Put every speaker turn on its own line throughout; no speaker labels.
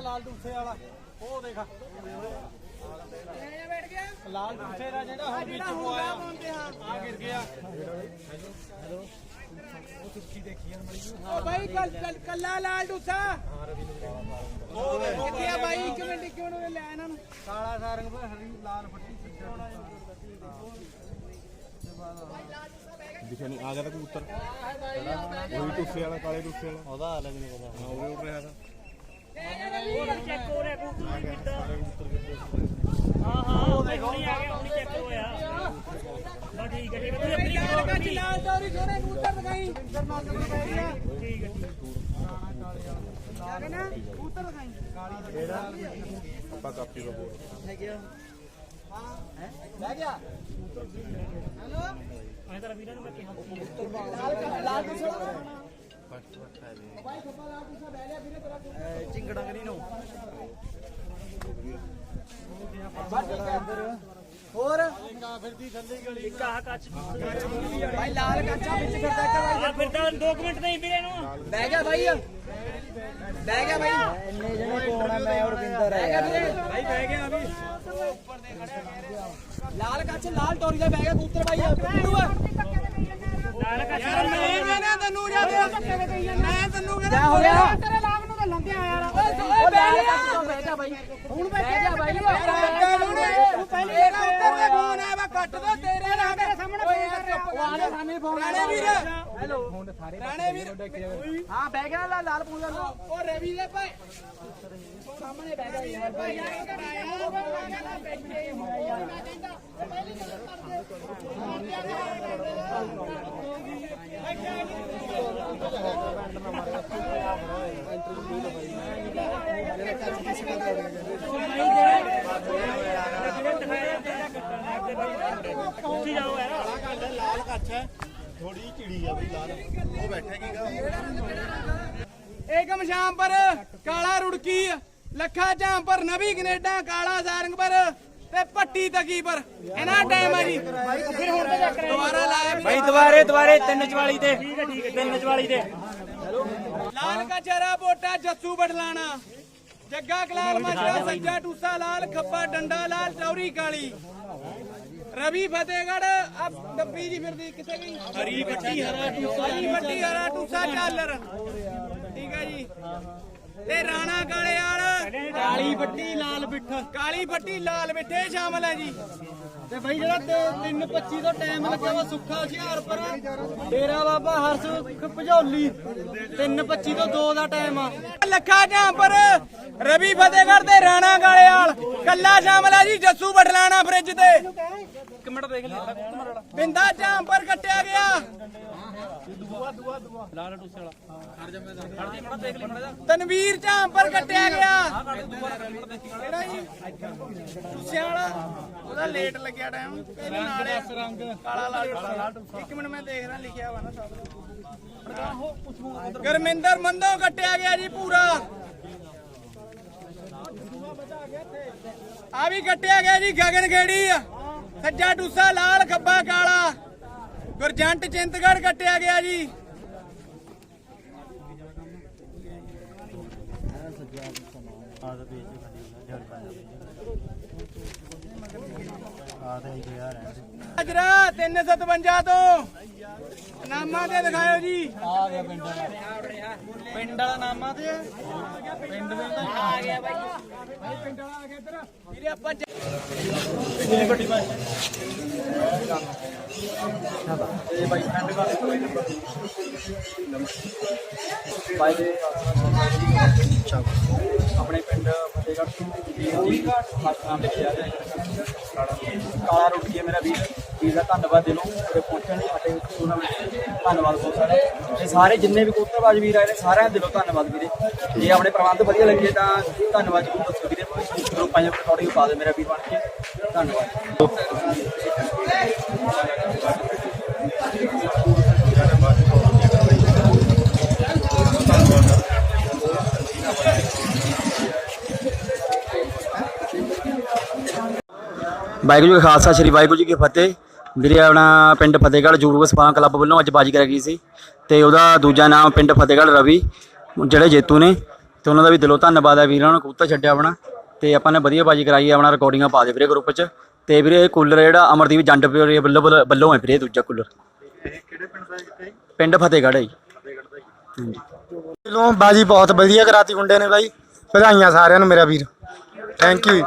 ਗਿਆ ਲਾਲ ਟੂਸੇ ਵਾਲਾ। ਉਹ ਦੇਖ। ਲਾਲ ਟੂਸੇ ਦਾ ਜਿਹੜਾ ਹੁਣ ਵਿੱਚ ਨੂੰ ਆਇਆ। ਆ ਗਿਰ ਗਿਆ।
ਓ ਭਾਈ ਕੱਲ ਕੱਲਾ ਲਾਲ ਡੂਸਾ। ਕਿੱਥੇ ਆ ਭਾਈ ਇੱਕ ਮਿੰਟ ਇੱਕ ਮਿੰਟ ਲੈ ਇਹਨਾਂ ਨੂੰ।
ਕਾਲਾ ਸਾਰੰਗ ਪਰ ਹਰੀ ਲਾਲ ਸੱਜਾ
ਦਿਖਿਆ ਨਹੀਂ। ਆ ਗਿਆ ਤਾਂ ਕਬੂਤਰ। ਉਹੀ ਟੁੱਸੇ ਵਾਲਾ ਕਾਲੇ ਟੁੱਸੇ ਵਾਲਾ। ਉਹਦਾ ਹਾਲ ਨਹੀਂ ਪਤਾ। ਉਹ ਉੱਡ ਰਿਹਾ ਤਾਂ।
ਚੈੱਕ ਹੋ ਰਿਹਾ ਕਬੂਤਰ ਕਿੱਦਾਂ ਹਾਂ ਹਾਂ ਉਹ ਦੇਖੋ ਨਹੀਂ ਆ ਗਿਆ ਹੁਣੀ ਚੈੱਕ ਹੋਇਆ। ਬਾ ਠੀਕ ਹੈ ਠੀਕ ਹੈ। ਆਪਣੀ
ਲਾਲ ਕੱਚ ਲਾਲ ਦੌਰੀ ਸੋਨੇ ਕਬੂਤਰ ਦਿਖਾਈ।
ਠੀਕ ਹੈ
ਆ ਗਏ ਨਾ ਕਬੂਤਰ ਦਿਖਾਈ।
ਆਪਾਂ ਕਾਪੀ ਦਾ ਬੋਲ
ਲੈ ਗਿਆ। ਹੈਲੋ?
ਐਂ ਤਾਂ ਵੀਰਾਂ ਨੂੰ ਮੈਂ ਕਿਹਾ
ਲਾਲ ਖੱਪਾ ਲਾਲ ਡੂਸਾ ਬਹਿ ਲਿਆ ਵੀਰੇ ਤੇਰਾ
ਚਿੰਗੜਾ ਕਰੀ ਨੂੰ
ਹੋਰ?
ਫਿਰਦੀ
ਇੱਕ ਆਹ ਕੱਚ
ਭਾਈ ਲਾਲ ਕੱਚਾ ਵਿੱਚ ਫਿਰਦਾ ਇੱਕ ਭਾਈ
ਆ ਫਿਰ ਤਾਂ 2 ਮਿੰਟ ਨਹੀਂ ਵੀਰੇ ਨੂੰ।
ਬਹਿ ਗਿਆ ਭਾਈ। ਬਹਿ ਗਿਆ ਭਾਈ। ਇੰਨੇ ਜਣੇ ਕੋਣ ਆ ਮੈਂ ਔਰ ਬਿੰਦਰ ਬਹਿ ਗਿਆ ਵੀਰੇ। ਭਾਈ ਬਹਿ ਗਿਆ ਅਭੀ। ਲਾਲ ਕੱਚ ਲਾਲ ਟੋਰੀ ਦਾ ਬਹਿ ਗਿਆ ਕਬੂਤਰ ਭਾਈ। ਬਿੱਟੂ ਆ। ਯਾਰ ਮੈਂ ਕਹਿੰਦਾ ਤੈਨੂੰ ਜਾ ਮੈਂ ਤੈਨੂੰ ਕਹਿੰਦਾ ਹੋ ਗਿਆ ਤੇਰੇ ਲਾਭ ਨੂੰ ਤਾਂ ਲੰਘਿਆ ਯਾਰ ਓਏ ਲਾਲ ਕੱਚ ਤੋਂ ਬਹਿ ਜਾ। ਭਾਈ ਹੁਣ ਬਹਿ ਜਾ ਭਾਈ ਤੂੰ ਪਹਿਲੇ ਤੇਰਾ ਉੱਤਰ ਦੇ ਫੋਨ ਆ ਵਾ ਕੱਟ ਦੋ ਤੇਰੇ ਨਾਲ ਤੇਰੇ ਸਾਹਮਣੇ ਫੋਨ ਕਰ ਸਾਹਮਣੇ ਫੋਨ ਰਾਣੇ ਵੀਰ ਹੈਲੋ ਰਾਣੇ ਵੀਰ ਹਾਂ ਬਹਿ ਗਿਆ ਲਾ- ਲਾਲ ਪੂੰਜਾ ਨੂੰ ਉਹ ਰਵੀ ਦੇ ਭਾਈ ਸਾਹਮਣੇ ਬਹਿ ਗਿਆ ਯਾਰ ਭਾਈ ਯਾਰ ਕਰਾਇਆ ਬੈਠੇ ਹੋਇਆ ਮੈਂ ਕਹਿੰਦਾ ਪਹਿਲੀ ਗੱਲ ਕਰਦੇ
ਉੱਥੇ ਜਾਓ ਯਾਰ।
ਲਾਲ ਕੱਛ ਹੈ। ਥੋੜੀ ਚਿੜੀ ਆ ਬਈ ਲਾਲ। ਉਹ ਬੈਠਾ ਕੀਗਾ
ਏਕਮ ਸ਼ਾਮ ਪਰ ਕਾਲਾ ਰੁੜਕੀ ਲੱਖਾ ਚਾਂ ਪਰ ਨਵੀ ਕੈਨੇਡਾ ਕਾਲਾ ਸਾਰੰਗ ਪਰ ਤੇ ਪੱਟੀ ਤਕੀ ਪਰ। ਇਹਨਾਂ ਟਾਈਮ ਆ ਜੀ। ਫਿਰ ਹੁਣ ਤੇ ਚੱਕ ਦੁਬਾਰਾ ਲਾਇਆ
ਭਾਈ ਦੁਬਾਰੇ ਦੁਬਾਰੇ 344 ਤੇ। ਠੀਕ ਹੈ ਠੀਕ ਹੈ 344 ਤੇ।
ਲਾਲ ਕਾ ਚਰਾ ਬੋਟਾ ਜੱਸੂ ਬੜਲਾਣਾ ਜੱਗਾ ਕਲਾਲ ਮਾਜਰਾ ਸੱਜਾ ਟੂਸਾ ਲਾਲ ਖੱਬਾ ਡੰਡਾ ਲਾਲ ਚੌਰੀ ਕਾਲੀ। ਰਵੀ ਫਤਿਹਗੜ ਆ ਡੱਬੀ ਜੀ ਫਿਰਦੀ ਕਿੱਥੇ ਗਈ ਹਰੀ ਪੱਟੀ ਹਰਾ ਟੂਸਾ। ਹਰੀ ਪੱਟੀ ਹਰਾ ਟੂਸਾ ਚਾਲਰ। ਠੀਕ ਹੈ ਜੀ। ਤੇ ਰਾਣਾ ਕਾਲੇ ਵਾਲ ਕਾਲੀ ਪੱਟੀ ਲਾਲ ਬਿੱਠ ਕਾਲੀ ਪੱਟੀ ਲਾਲ ਬਿੱਠੇ ਸ਼ਾਮਲ ਹੈ ਜੀ। ਤੇ ਬਈ ਜਿਹੜਾ 325 ਤੋਂ ਟਾਈਮ ਲੱਗਿਆ ਵਾ ਸੁੱਖਾ ਹੁਸ਼ਿਆਰਪੁਰ, ਡੇਰਾ ਬਾਬਾ ਹਰਸ ਭਜੌਲੀ। 325 ਤੋਂ 2 ਦਾ ਟਾਈਮ ਆ। ਲੱਖਾ ਜਾਂਪਰ ਰਵੀ ਫਤਿਹਗੜ੍ਹ ਦੇ ਰਾਣਾ ਗਾਲੇਵਾਲ। ਕੱਲਾ ਸ਼ਾਮਲ ਆ ਜੀ ਜੱਸੂ ਬਟਲਾਣਾ ਫ੍ਰਿਜ ਤੇ। ਮਿੰਟ ਦੇਖ ਲੈ ਬਿੰਦਾ ਜਾਂਪਰ ਕੱਟਿਆ ਗਿਆ। ਤਨਵੀਰ ਜਾਂਪਰ ਕੱਟਿਆ ਗਿਆ। ਕਿਹੜਾ ਜੀ? ਟੁੱਸਿਆਂ ਵਾਲਾ ਉਹਦਾ ਲੇਟ ਲੱਗਿਆ ਟਾਈਮ ਇਹਦੇ ਨਾਲ ਆ। ਕਾਲਾ ਲਾਲ ਇੱਕ ਮਿੰਟ ਮੈਂ ਦੇਖਦਾ, ਲਿਖਿਆ ਵਾ ਨਾ ਸਭ। ਗਰਮਿੰਦਰ ਮੰਦੋ ਕੱਟਿਆ ਗਿਆ ਜੀ ਪੂਰਾ। ਆ ਵੀ ਕੱਟਿਆ ਗਿਆ ਜੀ ਗਗਨ ਖੇੜੀ। ਸੱਜਾ ਟੂਸਾ ਲਾਲ ਖੱਬਾ ਕਾਲਾ। ਗੁਰਜੰਟ ਚਿੰਤਗੜ ਕੱਟਿਆ ਗਿਆ ਜੀ। ਅਜਰਾ 357 ਤੋਂ। ਨਾਮਾ ਤੇ ਦਿਖਾਇਓ ਜੀ।
ਆ ਗਿਆ ਪਿੰਡ ਵਾਲਾ ਪਿੰਡ ਵਾਲਾ ਨਾਮਾ ਤੇ? ਪਿੰਡ ਦੇ ਤਾਂ
ਆ ਗਿਆ ਬਾਈ ਪਿੰਡ ਵਾਲਾ ਆ ਗਿਆ ਇੱਧਰ। ਵੀਰੇ ਆਪਾਂ ਜ-
ਤੇ ਬਾਈ ਪਿੰਡ ਵਾਲੇ ਕੋਈ ਨੰਬਰ ਬਾਈ। ਦੇ ਆਪਣੇ ਪਿੰਡ ਫਤਿਹਗੜ੍ਹ ਤੋਂ ਵੀਰ ਜੀ ਹੱਥਾਂ ਲਿਖਿਆ ਗਿਆ ਕਾਲਾ ਰੋਟੀ ਗਿਆ ਮੇਰਾ ਵੀਰ ਵੀਰ ਦਾ ਧੰਨਵਾਦ ਦਿਲੋਂ ਉਰੇ ਪਹੁੰਚਣ ਲਈ, ਸਾਡੇ ਟੂਰਨਾਮੈਂਟ ਧੰਨਵਾਦ ਬਹੁਤ ਸਾਰਾ। ਤੇ ਸਾਰੇ ਜਿੰਨੇ ਵੀ ਕੋਤਰਬਾਜ ਵੀਰ ਆਏ ਨੇ, ਸਾਰਿਆਂ ਦਾ ਦਿਲੋਂ ਧੰਨਵਾਦ ਵੀਰੇ। ਜੇ ਆਪਣੇ ਪ੍ਰਬੰਧ ਵਧੀਆ ਲੱਗੇ ਤਾਂ ਧੰਨਵਾਦ ਜੀ ਦੱਸੋ ਵੀਰੇ। ਗਰੁੱਪਾਂ 'ਚ ਰਿਕਾਰਡਿੰਗ ਪਾ ਦੇ ਮੇਰਾ ਵੀਰ ਬਣ ਕੇ। ਧੰਨਵਾਦ।
ਵਾਹਿਗੁਰੂ ਜੀ ਖਾਲਸਾ, ਸ੍ਰੀ ਵਾਹਿਗੁਰੂ ਜੀ ਕੀ ਫਤਿਹ। ਵੀਰੇ, ਆਪਣਾ ਪਿੰਡ ਫਤਿਹਗੜ੍ਹ ਜੂੜੂਗਾ ਸਪਾਂ ਕਲੱਬ ਵੱਲੋਂ ਅੱਜ ਬਾਜੀ ਕਰਾਈ ਗਈ ਸੀ ਤੇ ਉਹਦਾ ਦੂਜਾ ਨਾਮ ਪਿੰਡ ਫਤਿਹਗੜ੍ਹ ਰਵੀ, ਜਿਹੜੇ ਜੇਤੂ ਨੇ। ਤੇ ਉਹਨਾਂ ਦਾ ਵੀ ਦਿਲੋਂ ਧੰਨਵਾਦ ਹੈ ਵੀਰਾਂ ਨੂੰ ਕਬੂਤਰ ਛੱਡਿਆ ਆਪਣਾ। ਤੇ ਆਪਾਂ ਨੇ ਵਧੀਆ ਬਾਜੀ ਕਰਾਈ ਹੈ, ਆਪਣਾ ਰਿਕਾਰਡਿੰਗਾਂ ਪਾ ਦੇ ਵੀਰੇ ਗਰੁੱਪ 'ਚ। ਤੇ ਵੀਰੇ ਇਹ ਕੂਲਰ ਜਿਹੜਾ ਅਮਰਦੀਪ ਜੰਡ ਪਿਓਰੀ ਵੱਲੋਂ ਵੱਲੋਂ- ਹੈ ਵੀਰੇ ਦੂਜਾ ਕੂਲਰ ਪਿੰਡ ਫਤਿਹਗੜ੍ਹ ਹੈ ਜੀ।
ਲੋ ਬਾਜੀ ਬਹੁਤ ਵਧੀਆ ਕਰਾਤੀ ਮੁੰਡੇ ਨੇ ਬਾਈ। ਵਧਾਈਆਂ ਸਾਰਿਆਂ ਨੂੰ ਮੇਰਾ ਵੀਰ। ਥੈਂਕ ਯੂ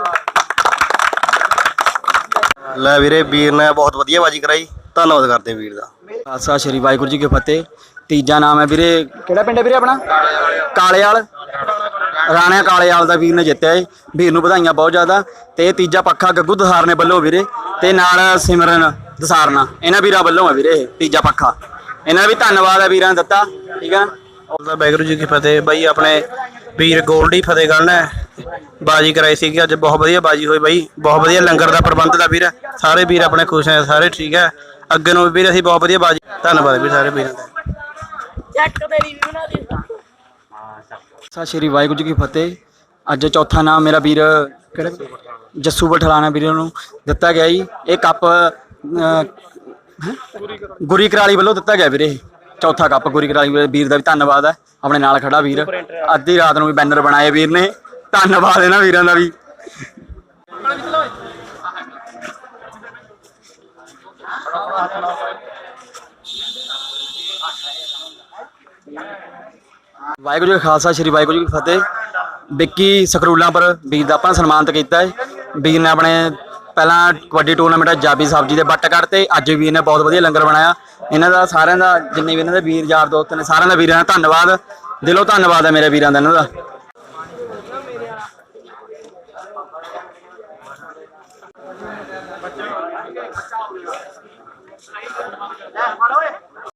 ਲੈ ਵੀਰੇ ਵੀਰ ਨੇ ਬਹੁਤ ਵਧੀਆ ਬਾਜੀ ਕਰਾਈ। ਧੰਨਵਾਦ ਕਰਦੇ ਵੀਰ ਦਾ।
ਖਾਲਸਾ ਸ਼੍ਰੀ ਵਾਹਿਗੁਰੂ ਜੀ ਕੀ ਫਤਿਹ। ਤੀਜਾ ਨਾਮ ਹੈ ਵੀਰੇ ਕਿਹੜਾ ਪਿੰਡ ਹੈ ਵੀਰੇ ਆਪਣਾ? ਕਾਲੇਵਾਲ ਰਾਣਾ ਕਾਲੇਵਾਲ ਦਾ ਵੀਰ ਨੇ ਜਿੱਤਿਆ ਏ। ਵੀਰ ਨੂੰ ਵਧਾਈਆਂ ਬਹੁਤ ਜ਼ਿਆਦਾ। ਤੇ ਇਹ ਤੀਜਾ ਪੱਖਾ ਗੱਗੂ ਦਸਾਰ ਨੇ ਵੱਲੋਂ ਵੀਰੇ। ਤੇ ਨਾਲ ਸਿਮਰਨ ਦਸਾਰਨਾ। ਇਹਨਾਂ ਵੀਰਾਂ ਵੱਲੋਂ ਹੈ ਵੀਰੇ ਇਹ ਤੀਜਾ ਪੱਖਾ। ਇਹਨਾਂ ਦਾ ਵੀ ਧੰਨਵਾਦ ਹੈ ਵੀਰਾਂ ਨੇ ਦਿੱਤਾ। ਠੀਕ ਹੈ
ਉਹਦਾ ਵਾਹਿਗੁਰੂ ਜੀ ਕੀ ਫਤਿਹ। ਬਾਈ ਆਪਣੇ ਵੀਰ ਗੋਲਡੀ ਫਤਿਹਗੜ੍ਹ ਨੇ ਬਾਜੀ ਕਰਾਈ ਸੀਗੀ ਅੱਜ ਬਹੁਤ ਵਧੀਆ ਬਾਜੀ ਹੋਈ ਬਾਈ। ਬਹੁਤ ਵਧੀਆ ਲੰਗਰ ਦਾ ਪ੍ਰਬੰਧ ਦਾ ਵੀਰ। ਸਾਰੇ ਵੀਰ ਆਪਣੇ ਖੁਸ਼ ਹੈ ਸਾਰੇ ਠੀਕ ਹੈ ਅੱਗੇ ਨੂੰ ਵੀ ਵੀਰ ਅਸੀਂ ਬਹੁਤ ਵਧੀਆ ਬਾਜੀ ਧੰਨਵਾਦ ਵੀਰ ਸਾਰੇ ਵੀਰਾਂ ਦਾ।
ਚੱਕ ਤੇਰੀ ਵੀ ਬਣਾ ਦੇ।
ਸਤਿ ਸ਼੍ਰੀ ਵਾਹਿਗੁਰੂ ਜੀ ਕੀ ਫਤਿਹ। ਅੱਜ ਚੌਥਾ ਨਾਮ ਮੇਰਾ ਵੀਰ ਕਿਹੜਾ ਜੱਸੂ ਬਠਲਾਣਾ ਵੀਰ ਨੂੰ ਦਿੱਤਾ ਗਿਆ ਜੀ। ਇਹ ਕੱਪ? ਗੁਰੀ ਕਰਾਲੀ ਵੱਲੋਂ ਦਿੱਤਾ ਗਿਆ ਵੀਰੇ। ਚੌਥਾ ਕੱਪ ਗੁਰੀ ਕਰਾਲੀ ਵੀਰ ਦਾ ਵੀ ਧੰਨਵਾਦ ਹੈ ਆਪਣੇ ਨਾਲ ਖੜਾ ਵੀਰ। ਅੱਧੀ ਰਾਤ ਨੂੰ ਵੀ ਬੈਨਰ ਬਣਾਏ ਵੀਰ ਨੇ। ਧੰਨਵਾਦ ਇਹਨਾਂ ਵੀਰਾਂ ਦਾ ਵੀ। ਵਾਹਿਗੁਰੂ ਜੀ ਕਾ ਖਾਲਸਾ, ਸ੍ਰੀ ਵਾਹਿਗੁਰੂ ਜੀ ਕੀ ਫਤਿਹ। ਵਿੱਕੀ ਸਕਰੂਲਾਂ ਪਰ ਵੀਰ ਦਾ ਆਪਾਂ ਸਨਮਾਨਿਤ ਕੀਤਾ ਹੈ। ਵੀਰ ਨੇ ਆਪਣੇ ਪਹਿਲਾਂ ਕਬੱਡੀ ਟੂਰਨਾਮੈਂਟ ਜਾਬੀ ਸਾਹਿਬ ਜੀ ਦੇ ਬੱਟ ਕੱਢਤੇ ਅੱਜ ਵੀਰ ਨੇ ਬਹੁਤ ਵਧੀਆ ਲੰਗਰ ਬਣਾਇਆ। ਇਹਨਾਂ ਦਾ ਸਾਰਿਆਂ ਦਾ, ਜਿੰਨੇ ਵੀ ਇਹਨਾਂ ਦੇ ਵੀਰ, ਯਾਰ ਦੋਸਤ ਨੇ, ਸਾਰਿਆਂ ਦਾ ਵੀਰਾਂ ਦਾ ਧੰਨਵਾਦ। ਦਿਲੋਂ ਧੰਨਵਾਦ ਹੈ ਮੇਰੇ ਵੀਰਾਂ ਦਾ ਇਹਨਾਂ ਦਾ।